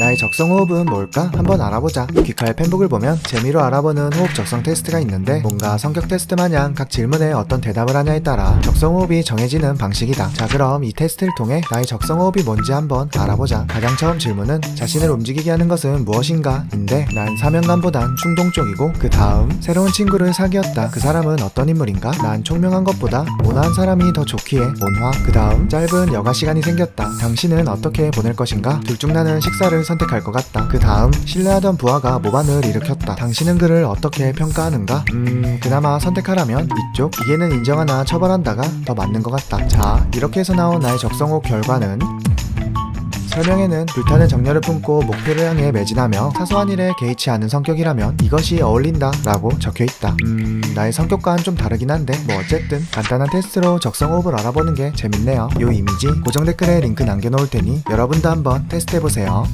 나의 적성 호흡은 뭘까? 한번 알아보자. 귀칼 펜북을 보면 재미로 알아보는 호흡 적성 테스트가 있는데 뭔가 성격 테스트 마냥 각 질문에 어떤 대답을 하냐에 따라 적성 호흡이 정해지는 방식이다. 자 그럼 이 테스트를 통해 나의 적성 호흡이 뭔지 한번 알아보자. 가장 처음 질문은 자신을 움직이게 하는 것은 무엇인가? 인데 난 사명감보단 충동 쪽이고 그 다음 새로운 친구를 사귀었다. 그 사람은 어떤 인물인가? 난 총명한 것보다 온화한 사람이 더 좋기에 온화. 그 다음 짧은 여가 시간이 생겼다. 당신은 어떻게 보낼 것인가? 둘 중 나는 식사를 선택할 것 같다. 그 다음 신뢰하던 부하가 모반을 일으켰다. 당신은 그를 어떻게 평가하는가? 음 그나마 선택하라면 이쪽 기계는 인정하나 처벌한다가 더 맞는 것 같다. 자 이렇게 해서 나온 나의 적성호 결과는 설명에는 불타는 정열을 품고 목표를 향해 매진하며 사소한 일에 개의치 않은 성격이라면 이것이 어울린다 라고 적혀있다 음 나의 성격과는 좀 다르긴 한데 뭐 어쨌든 간단한 테스트로 적성 호흡을 알아보는 게 재밌네요 요 이미지 고정 댓글에 링크 남겨놓을 테니 여러분도 한번 테스트해보세요